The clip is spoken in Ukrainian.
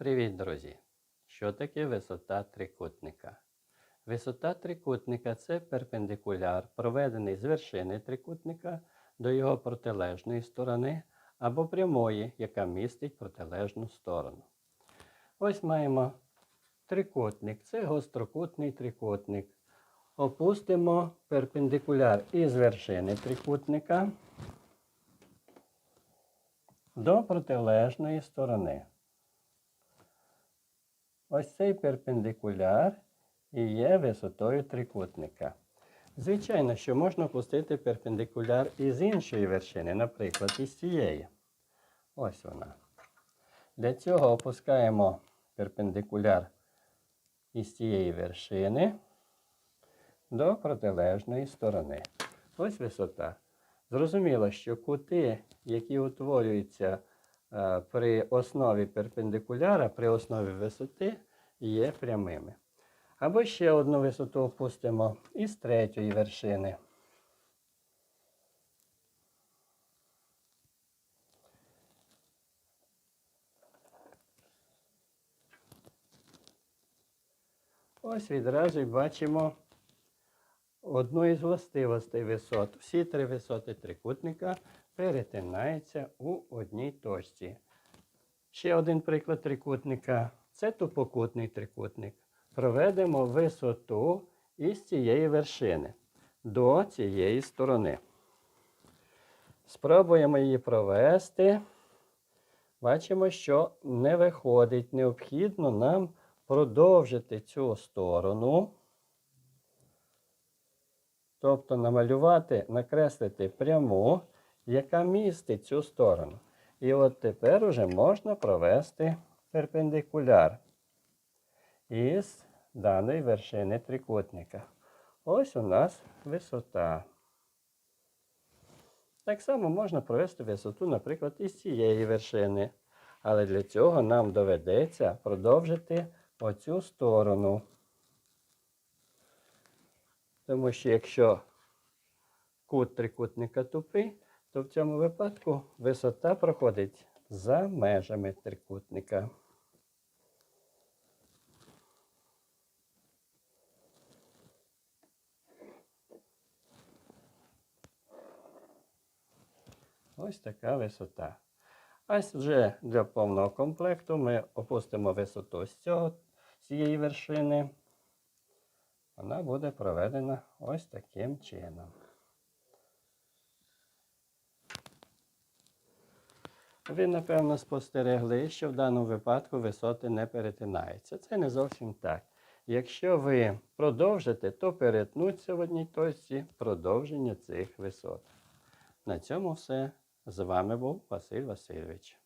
Привіт, друзі! Що таке висота трикутника? Висота трикутника це перпендикуляр, проведений з вершини трикутника до його протилежної сторони або прямої, яка містить протилежну сторону. Ось маємо трикутник. Це гострокутний трикутник. Опустимо перпендикуляр із вершини трикутника до протилежної сторони. Ось цей перпендикуляр і є висотою трикутника. Звичайно, що можна пустити перпендикуляр із іншої вершини, наприклад, із цієї. Ось вона. Для цього опускаємо перпендикуляр із цієї вершини до протилежної сторони. Ось висота. Зрозуміло, що кути, які утворюються при основі перпендикуляра, при основі висоти, є прямими. Або ще одну висоту опустимо із третьої вершини. Ось відразу бачимо одну із властивостей висот. Всі три висоти трикутника перетинаються у одній точці. Ще один приклад трикутника це тупокутний трикутник. Проведемо висоту із цієї вершини до цієї сторони. Спробуємо її провести. Бачимо, що не виходить. Необхідно нам продовжити цю сторону. Тобто намалювати, накреслити пряму, яка містить цю сторону. І от тепер уже можна провести перпендикуляр із даної вершини трикутника. Ось у нас висота. Так само можна провести висоту, наприклад, із цієї вершини. Але для цього нам доведеться продовжити оцю сторону. Тому що якщо кут трикутника тупий, то в цьому випадку висота проходить за межами трикутника. Ось така висота. А вже для повного комплекту ми опустимо висоту з цього, з цієї вершини. Вона буде проведена ось таким чином. Ви, напевно, спостерегли, що в даному випадку висоти не перетинаються. Це не зовсім так. Якщо ви продовжите, то перетнуться в одній точці продовження цих висот. На цьому все. З вами був Василь Васильович.